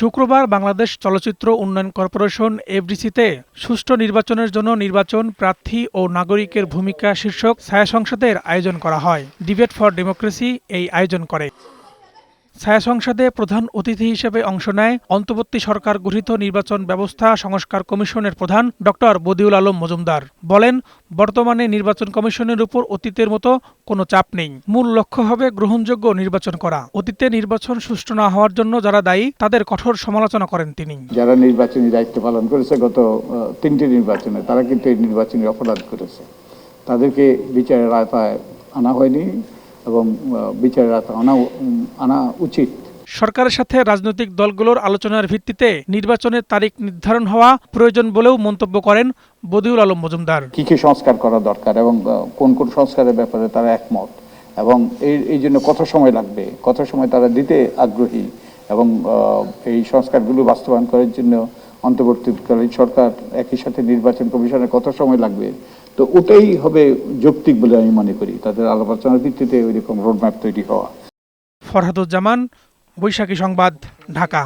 শুক্রবার বাংলাদেশ চলচ্চিত্র উন্নয়ন কর্পোরেশন, এফডিসিতে সুষ্ঠু নির্বাচনের জন্য নির্বাচন প্রার্থী ও নাগরিকের ভূমিকা শীর্ষক ছায়া সংসদের আয়োজন করা হয়। ডিবেট ফর ডেমোক্রেসি এই আয়োজন করে। ছায়া সংসদে প্রধান অতিথি হিসেবে অংশ নেয় অন্তর্বর্তী সরকার গঠিত নির্বাচন ব্যবস্থা সংস্কার কমিশনের প্রধান ডক্টর বদিউল আলম মজুমদার। বলেন, বর্তমানে নির্বাচন কমিশনের উপর অতীতের মতো কোনো চাপ নেই। মূল লক্ষ্য হবে গ্রহণযোগ্য নির্বাচন করা। অতীতে নির্বাচন সুষ্ঠু না হওয়ার জন্য যারা দায়ী, তাদের কঠোর সমালোচনা করেন তিনি। যারা নির্বাচনী দায়িত্ব পালন করেছে গত তিনটি নির্বাচনে, তারা কিন্তু এই নির্বাচনী অপরাধ করেছে। তাদেরকে বিচারের আওতায় আনা হয়নি। এবং বিচারের আওতায় আনা আনা উচিত। সরকারের সাথে রাজনৈতিক দলগুলোর আলোচনার ভিত্তিতে নির্বাচনের তারিখ নির্ধারণ হওয়া প্রয়োজন বলেও মন্তব্য করেন বদিউল আলম মজুমদার। কি কি সংস্কার করা দরকার এবং কোন কোন সংস্কারের ব্যাপারে তারা একমত? এবং এই এই জন্য কত সময় লাগবে? কত সময় তারা দিতে আগ্রহী? এবং এই সংস্কারগুলো বাস্তবায়ন করার জন্য অন্তর্বর্তীকালীন সরকার একই সাথে নির্বাচন কমিশনের কত সময় লাগবে? তো ওটাই হবে যৌক্তিক বলে আমি মনে করি। তাদের আলোচনার ভিত্তিতে ওই রকম রোডম্যাপ তৈরি হওয়া। ফরহাদুজ্জামান, বৈশাখী সংবাদ, ঢাকা।